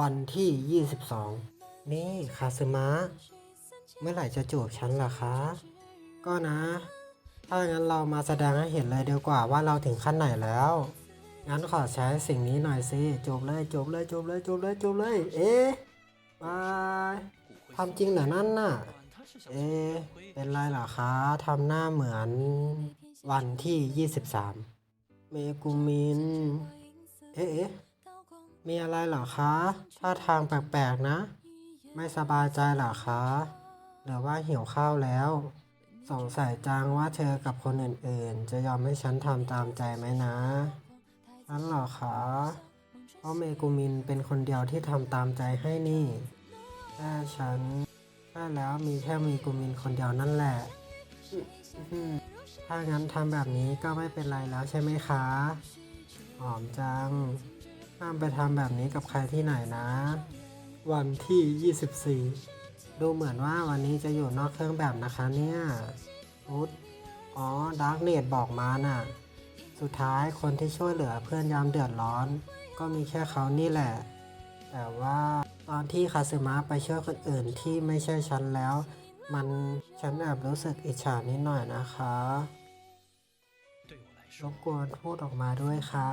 วันที่ 22 นี่คาซึมะ เมื่อไหร่จะจูบฉันล่ะคะ ก็นะ ถ้างั้นเรามาแสดงให้เห็นเลยดีกว่าว่าเราถึงขั้นไหนแล้ว งั้นขอใช้สิ่งนี้หน่อยสิจูบเลยจูบเลยจูบเลยจูบเลยจูบเลย เอ๊ะบายทำจริงเหรอนั่นน่ะ เอ๊ะเป็นไรเหรอคะทำหน้าเหมือนวันที่ 23 เมกุมิน เอ๊ะเอ๊ะ มีอะไรเหรอคะ ท่าทางแปลกๆนะ ไม่สบายใจเหรอคะ หรือว่าหิวข้าวแล้ว สงสัยจังว่าเธอกับคนอื่นๆ จะยอมให้ฉันทำตามใจไหมนะนั่นเหรอคะเพราะเมกุมินเป็นคนเดียวที่ทำตามใจให้นี่แค่ฉันใช่แล้วมีแค่เมกุมินคนเดียวนั่นแหละ ถ้างั้นทำแบบนี้ก็ไม่เป็นไรแล้วใช่ไหมคะ หอมจัง ห้ามไปทำแบบนี้กับใครที่ไหนนะ วันที่ 24 ดูเหมือนว่าวันนี้จะอยู่นอกเครื่องแบบนะคะเนี่ยอุ๊ดอ๋อดาร์กเนตบอกมาน่ะ สุดท้ายคนที่ช่วยเหลือเพื่อนยามเดือดร้อน ก็มีแค่เขานี่แหละ แต่ว่าตอนที่คาซึมะไปช่วยคนอื่นที่ไม่ใช่ฉันแล้ว มันฉันแอบรู้สึกอิจฉานิดหน่อยนะคะรบกวนพูดออกมาด้วยค่ะ